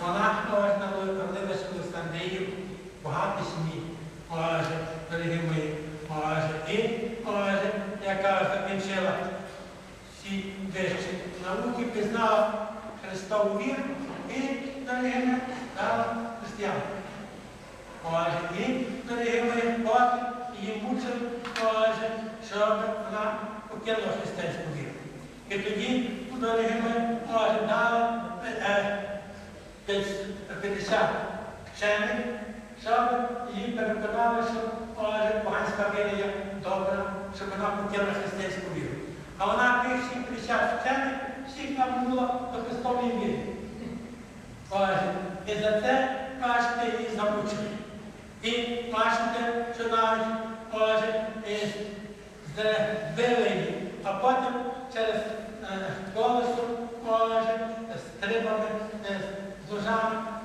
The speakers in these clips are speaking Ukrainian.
Вона ось народилася в Олександрії, багато сім'ї, дорогі мої, і яка закінчила всі вищі науки, пізнала Христову віру і, дорогі християнкою. Ось, і, дорогі мої, от, її ось, щоб вона покинула християнську віру. І тоді, дорогі мої, дала, е, десь 50 вчених, щоб її переконали, що поганська віра добра, щоб вона покинула християнську віру. А вона тих всіх 50 вчених, всіх навернула до Христової віри. І за це кажете її замучили. І бачите, що навіть збили її, а потім через е, колесо, ось,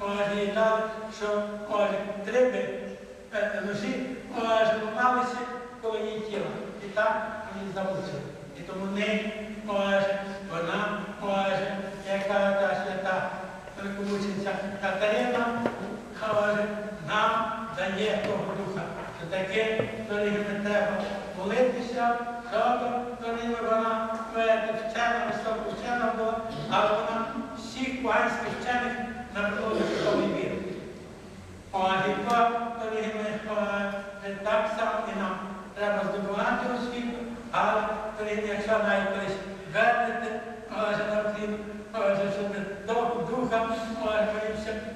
ось, їй дали, що ось, триби е, ось, ламалися коло її тіла. І так її замучили. І тому не ось, вона, ось, яка та свята великомучениця Катерина, ось, нам дає того духа. Що таке, дорогі, не треба молитися, щоб дорогі, вона е, вчена, високо вчена була, але вона всіх поганських вчених набрала до Христової віри. Ось, і ми, е, так само і нам треба здобувати освіту, але, дорогі, якщо навіть колись вернете, ось, на Україну, ось, щоб дух- духа,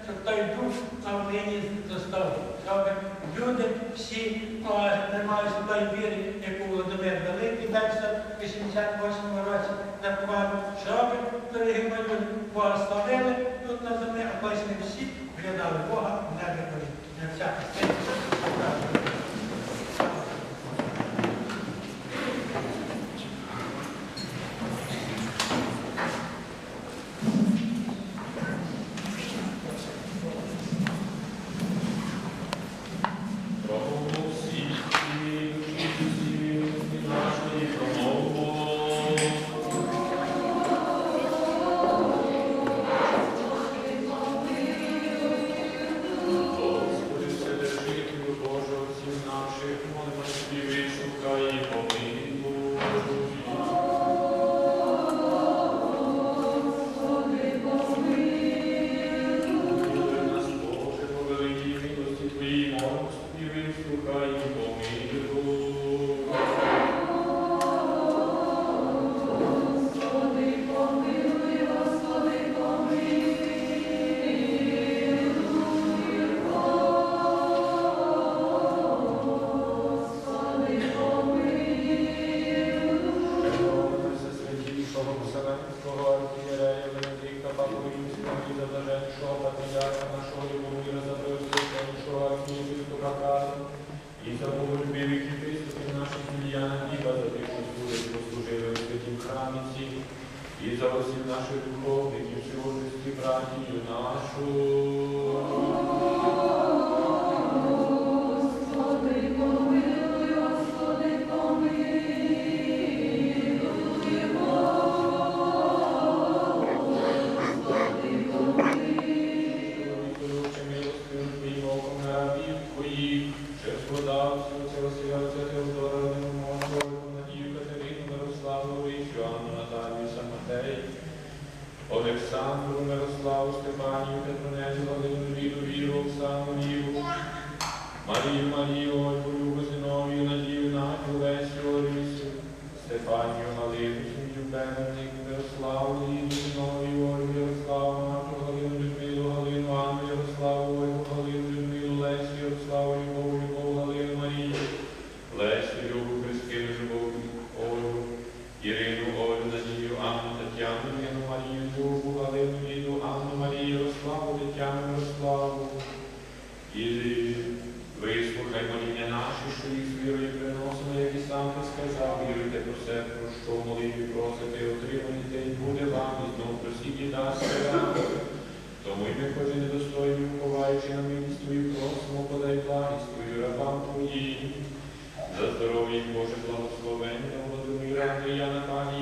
щоб той дух на Україні застав, щоб люди всі ось, трималися тої віри, яку Володимир Великий дався в 88 році наркував, щоб, дорогі мої люди, out of what? Братію нашу. Марію, Марію, Ольгу, Любу, Зиновію, Надію, Надю, Лесю, Орисю, Стефанію, віруйте про все, про що в молитві просите, отримаєте, і буде вам, і знову просіть і дасться вам. Тому й ми, хоч і недостойні, вховаючи на милість Твою, просимо, подай благість Твою рабам Твоїм. За здоров'я Боже благословення, Володимира, я на пані.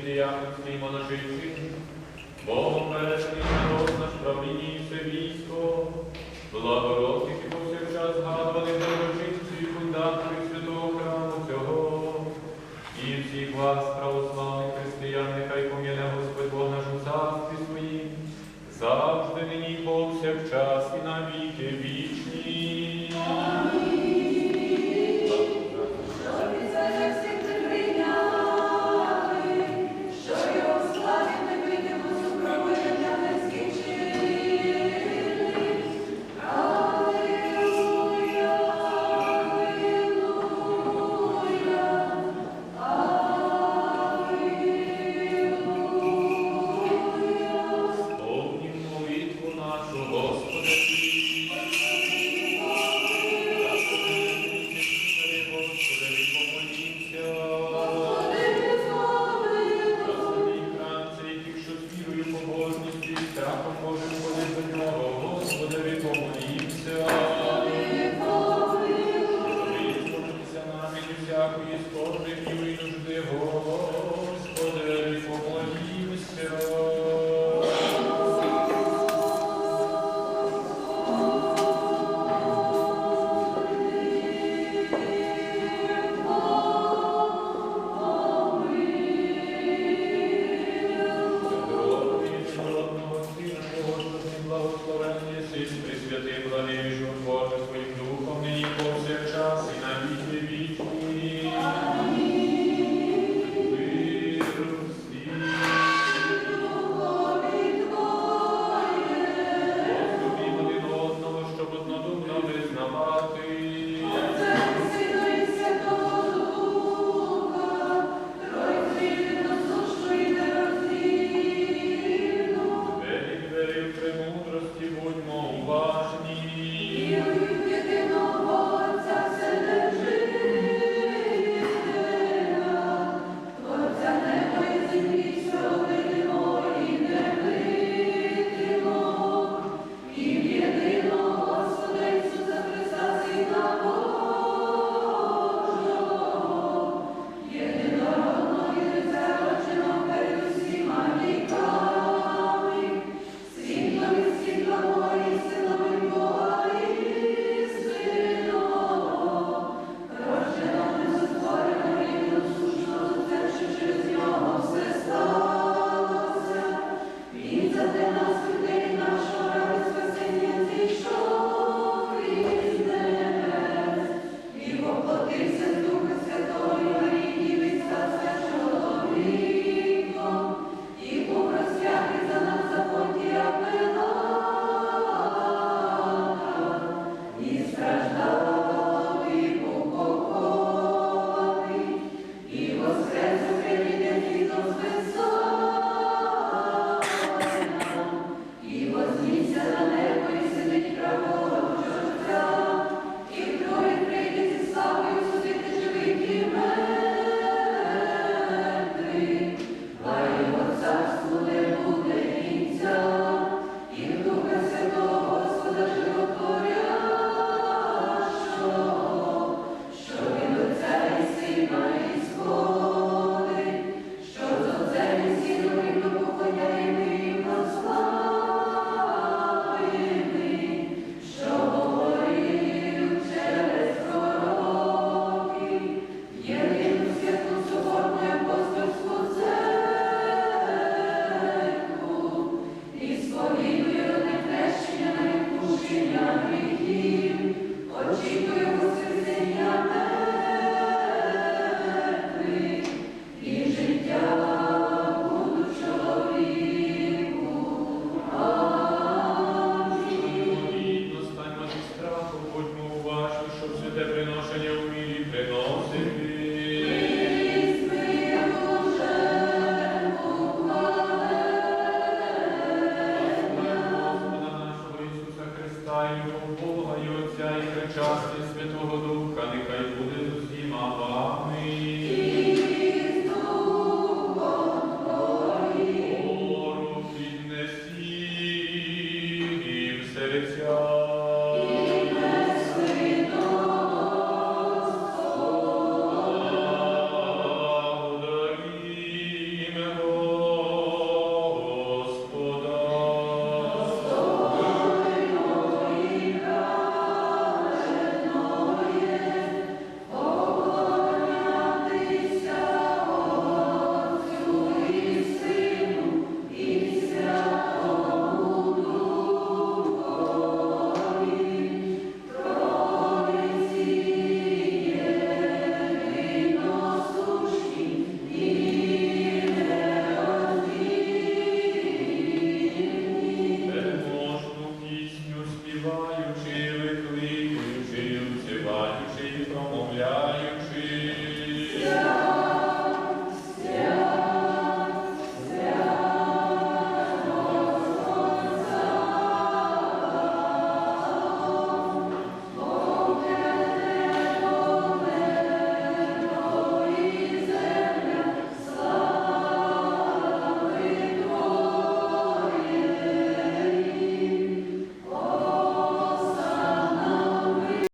диякон свій монашиці, Богом бережний народ наш правління військо, благородних і повсякчас згадуваних доброчинців, і святого храму цього, і всіх вас, православних християн, нехай поміне, Господь Бог нашому царстві своїм, завжди нині повсякчас і навіки віки.